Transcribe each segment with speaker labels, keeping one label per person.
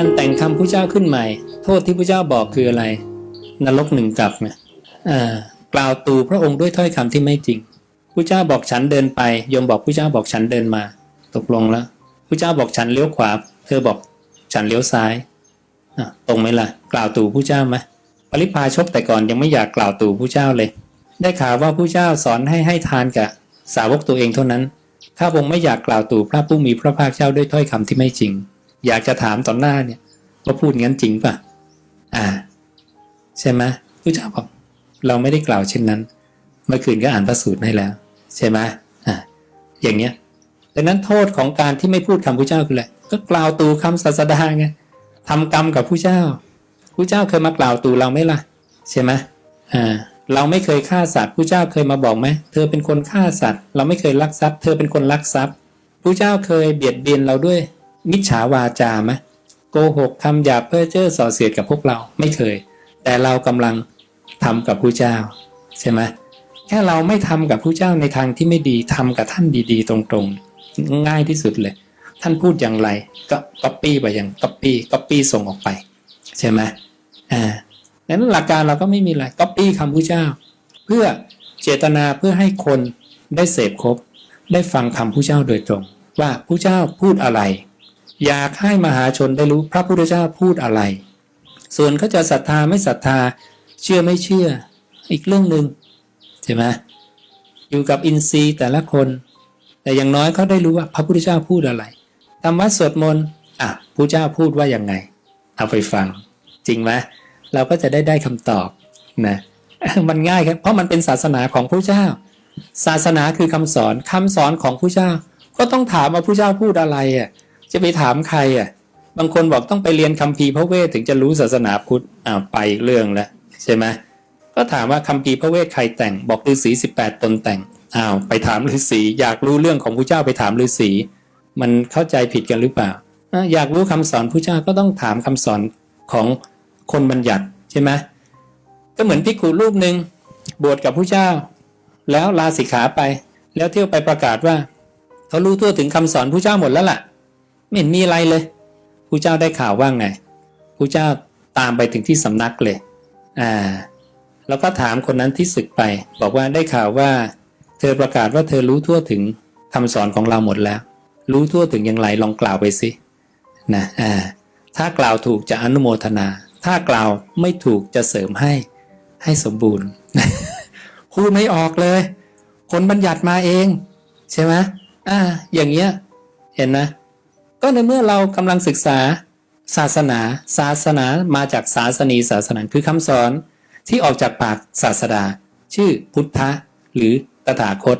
Speaker 1: การแต่งคำพระเจ้าขึ้นใหม่ โทษที่พระเจ้าบอกคืออะไร นรกหนึ่งกับนะอ่ากล่าวตูพระองค์ด้วยถ้อยคำที่ไม่จริงพระเจ้าบอกฉันเดินไปโยมบอกพระเจ้าบอกฉันเดินมา ตกลงแล้วพระเจ้าบอกฉันเลี้ยวขวา เธอบอกฉันเลี้ยวซ้ายอะตรงไหมล่ะ กล่าวตู่ผู้เจ้าไหมปริพาชกแต่ก่อนยังไม่อยากกล่าวตู่ผู้เจ้าเลย ได้ข่าวว่าผู้เจ้าสอนให้ให้ทานกับสาวกตัวเองเท่านั้นข้าพงไม่อยากกล่าวตู่พระผู้มีพระภาคเจ้าด้วยถ้อยคำที่ไม่จริง อยากจะถามต่อหน้าเนี่ยว่าพูดงั้นจริงป่ะ อ่า ใช่ไหมผู้เจ้าบอกเราไม่ได้กล่าวเช่นนั้น เมื่อคืนก็อ่านพระสูตรให้แล้ว ใช่ไหมอ่าอย่างเนี้ยดังนั้นโทษของการที่ไม่พูดคำผู้เจ้าคืออะไรก็กล่าวตูคำศาสดาไงทำกรรมกับผู้เจ้าผู้เจ้าเคยมากล่าวตูเราไหมล่ะ ใช่ไหมอ่าเราไม่เคยฆ่าสัตว์ผู้เจ้าเคยมาบอกไหมเธอเป็นคนฆ่าสัตว์ เราไม่เคยลักทรัพย์ เธอเป็นคนลักทรัพย์ผู้เจ้าเคยเบียดเบียนเราด้วย มิจฉาวาจาไหมโกหกคำหยาบเพ้อเจ้อส่อเสียดกับพวกเราไม่เคย แต่เรากำลังทำกับผู้เจ้า ใช่ไหมแค่เราไม่ทำกับผู้เจ้าในทางที่ไม่ดีทำกับท่านดีๆ ตรงๆ ง่ายที่สุดเลย ท่านพูดอย่างไรก็ก๊อปปี้ไปอย่างก๊อปปี้ก๊อปปี้ส่งออกไป ใช่ไหมอ่าดังนั้นหลักการเราก็ไม่มีอะไรก๊อปปี้คำผู้เจ้า เพื่อเจตนาเพื่อให้คนได้เสพครบ ได้ฟังคำผู้เจ้าโดยตรง ว่าผู้เจ้าพูดอะไร อยากให้มหาชนได้รู้พระพุทธเจ้าพูดอะไร ส่วนเขาจะศรัทธาไม่ศรัทธา เชื่อไม่เชื่อ อีกเรื่องหนึ่งใช่ไหมอยู่กับอินทรีย์แต่ละคน แต่อย่างน้อยเขาได้รู้ว่าพระพุทธเจ้าพูดอะไรธรรมะสวดมนต์อะพระเจ้าพูดว่าอย่างไง เอาไปฟัง จริงไหมเราก็จะได้ได้คำตอบนะมันง่ายครับ เพราะมันเป็นศาสนาของพระเจ้า ศาสนาคือคำสอนคำสอนของพระเจ้า ก็ต้องถามว่าพระเจ้าพูดอะไรอะ จะไปถามใครอะ บางคนบอกต้องไปเรียนคัมภีร์พระเวทถึงจะรู้ศาสนาพุทธอ้าวไปอีกเรื่องแล้วใช่ไหมก็ถามว่าคัมภีร์พระเวทใครแต่ง บอกฤาษีสิบแปดตนแต่งอ้าวไปถามฤาษีอยากรู้เรื่องของพระเจ้าไปถามฤาษีมันเข้าใจผิดกันหรือเปล่า อยากรู้คำสอนพระเจ้าก็ต้องถามคำสอนของคนบัญญัติใช่ไหมก็เหมือนพิกขุรูปหนึ่งบวชกับพระเจ้า แล้วลาสิกขาไป แล้วเที่ยวไปประกาศว่าเขารู้ทั่วถึงคำสอนพระเจ้าหมดแล้วล่ะ ไม่เห็นมีอะไรเลยพระเจ้าได้ข่าวว่าไงพระเจ้าตามไปถึงที่สำนักเลย อ่า แล้วก็ถามคนนั้นที่ศึกไป บอกว่าได้ข่าวว่า เธอประกาศว่าเธอรู้ทั่วถึงคำสอนของเราหมดแล้ว รู้ทั่วถึงอย่างไรลองกล่าวไปสินะอ่าถ้ากล่าวถูกจะอนุโมทนา ถ้ากล่าวไม่ถูกจะเสริมให้ให้สมบูรณ์พูดไม่ออกเลย คนบัญญัติมาเอง ใช่ไหมอ่า อย่างเงี้ย เห็นนะ ก็ในเมื่อเรากำลังศึกษาศาสนา ศาสนามาจากศาสนีศาสนาคือคำสอนที่ออกจากปากศาสดา ชื่อพุทธะหรือตถาคต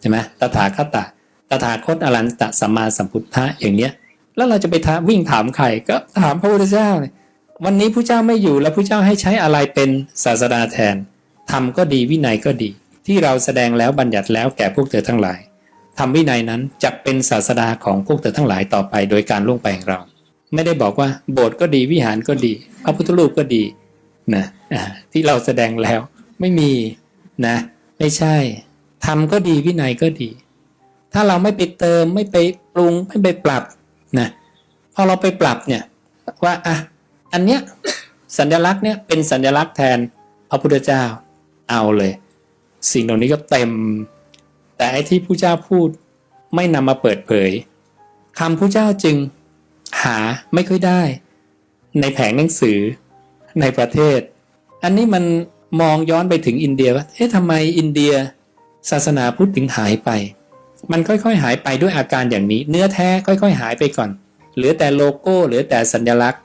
Speaker 1: ใช่ไหมตถาคตะตถาคตอรันตสัมมาสัมพุทธะอย่างเนี้ย แล้วเราจะไปถาวิ่งถามใครก็ถามพระพุทธเจ้าเลยวันนี้พระเจ้าไม่อยู่แล้วพระเจ้าให้ใช้อะไรเป็นศาสดาแทนธรรมก็ดีวินัยก็ดี ที่เราแสดงแล้วบัญญัติแล้วแก่พวกเธอทั้งหลาย ธรรมวินัยนั้นจะเป็นศาสดาของพวกเธอทั้งหลายต่อไปโดยการล่วงไปของเรา ไม่ได้บอกว่า โบสถ์ก็ดีวิหารก็ดี พระพุทธรูปก็ดีนะที่เราแสดงแล้วไม่มีนะ ไม่ใช่ธรรมก็ดีวินัยก็ดี ถ้าเราไม่ไปเติมไม่ไปปรุงไม่ไปปรับนะพอเราไปปรับเนี่ยว่าอะอันเนี้ยสัญลักษณ์เนี่ยเป็นสัญลักษณ์แทนพระพุทธเจ้าเอาเลย สิ่งเหล่านี้ก็เต็ม แต่ไอ้ที่ผู้เจ้าพูดไม่นำมาเปิดเผยคำผู้เจ้าจึง หาไม่ค่อยได้ ในแผงหนังสือ ในประเทศ อันนี้มันมองย้อนไปถึงอินเดียว่าเอ๊ะทำไมอินเดีย ศาสนาพุทธถึงหายไป มันค่อยๆ หายไปด้วยอาการอย่างนี้ เนื้อแท้ค่อย ๆ หายไปก่อน เหลือแต่โลโก้เหลือแต่สัญลักษณ์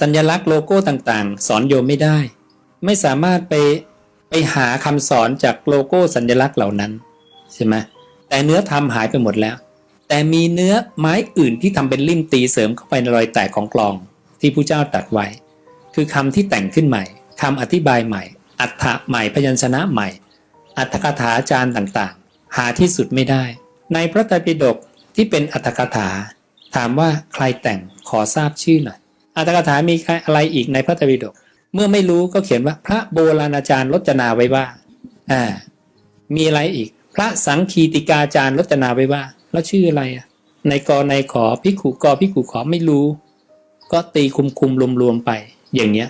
Speaker 1: สัญลักษณ์โลโก้ต่างๆ สอนโยมไม่ได้ ไม่สามารถไปไปหาคำสอนจากโลโก้สัญลักษณ์เหล่านั้น ใช่ไหมแต่เนื้อธรรมหายไปหมดแล้ว แต่มีเนื้อไม้อื่นที่ทำเป็นลิ่มตีเสริมเข้าไปในรอยแตกของกลองที่ผู้เจ้าตัดไว้ คือคำที่แต่งขึ้นใหม่คำอธิบายใหม่ อัฏฐะใหม่พยัญชนะใหม่ อัตถกถาจารย์ต่างๆ หาที่สุดไม่ได้ ในพระไตรปิฎกที่เป็นอัตถกถา ถามว่าใครแต่งขอทราบชื่อหน่อยอัตถกถามีอะไรอีกในพระไตรปิฎกเมื่อไม่รู้ก็เขียนว่าพระโบราณอาจารย์รจนาไว้ว่า อ่า มีอะไรอีก พระสังคีติกาจารย์รจนาไว้ว่า แล้วชื่ออะไรอะในกอในขอพิขุกอพิขุขอไม่รู้ ก็ตีคุมคุมๆรวมๆไป อย่างเงี้ย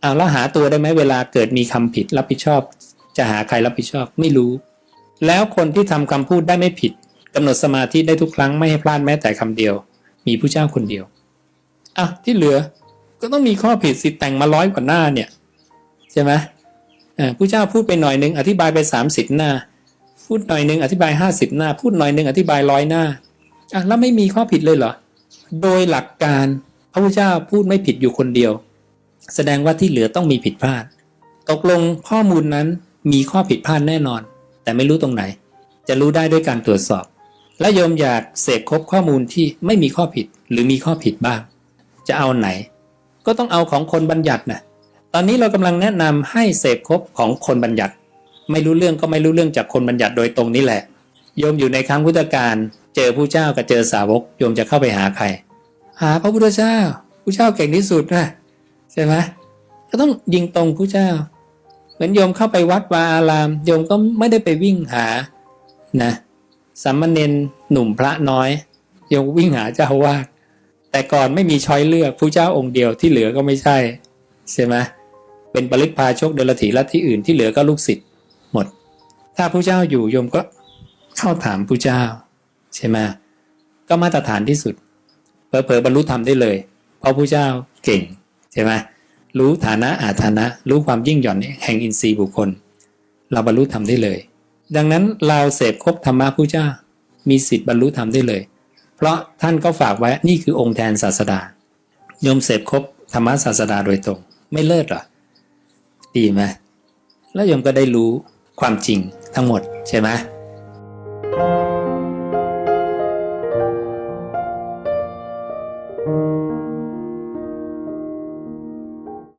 Speaker 1: เอาแล้วหาตัวได้ไหมเวลาเกิดมีคำผิดรับผิดชอบ จะหาใครรับผิดชอบไม่รู้ แล้วคนที่ทำคำพูดได้ไม่ผิดกำหนดสมาธิได้ทุกครั้งไม่ให้พลาดแม้แต่คำเดียว มีผู้เจ้าคนเดียวอะที่เหลือก็ต้องมีข้อผิดสิแต่งมาร้อยกว่าหน้าเนี่ย ใช่ไหมผู้เจ้าพูดไปหน่อยหนึ่งอธิบายไปสามสิบหน้า พูดหน่อยหนึ่งอธิบายห้าสิบหน้า พูดหน่อยหนึ่งอธิบายร้อยหน้าอะแล้วไม่มีข้อผิดเลยเหรอ โดยหลักการพระพุทธเจ้าพูดไม่ผิดอยู่คนเดียว แสดงว่าที่เหลือต้องมีผิดพลาด ตกลงข้อมูลนั้นมีข้อผิดพลาดแน่นอน แต่ไม่รู้ตรงไหน จะรู้ได้ด้วยการตรวจสอบ และโยมอยากเสกครบข้อมูลที่ไม่มีข้อผิดหรือมีข้อผิดบ้าง จะเอาไหน ก็ต้องเอาของคนบัญญัตินะตอนนี้เรากำลังแนะนำให้เสพครบของคนบัญญัติ ไม่รู้เรื่องก็ไม่รู้เรื่องจากคนบัญญัติโดยตรงนี่แหละ โยมอยู่ในครั้งพุทธกาลเจอผู้เจ้ากับเจอสาวกโยมจะเข้าไปหาใคร หาพระพุทธเจ้าผู้เจ้าเก่งที่สุดนะใช่ไหมก็ต้องยิงตรงผู้เจ้า เหมือนโยมเข้าไปวัดวาอาราม โยมก็ไม่ได้ไปวิ่งหานะสามเณรหนุ่มพระน้อยโยมวิ่งหาเจ้าอาวาสแต่ก่อนไม่มีช้อยเลือกผู้เจ้าองค์เดียวที่เหลือก็ไม่ใช่ใช่ไหมเป็นปริพาชกเดลถีลัทธิอื่นที่เหลือก็ลูกศิษย์ ถ้าผู้เจ้าอยู่โยมก็เข้าถามผู้เจ้า ใช่ไหมก็มาตรฐานที่สุดเผลอๆบรรลุธรรมได้เลย เพราะผู้เจ้าเก่งใช่ไหมรู้ฐานะอาฐานะ รู้ความยิ่งหย่อนแห่งอินทรีย์บุคคล เราบรรลุธรรมได้เลย ดังนั้นเราเสพครบธรรมะผู้เจ้า มีสิทธิ์บรรลุธรรมได้เลย เพราะท่านก็ฝากไว้นี่คือองค์แทนศาสดาโยมเสพครบธรรมะศาสดาโดยตรง ไม่เลิศหรอดีไหมแล้วโยมก็ได้รู้ความจริง ทั้งหมดใช่ไหม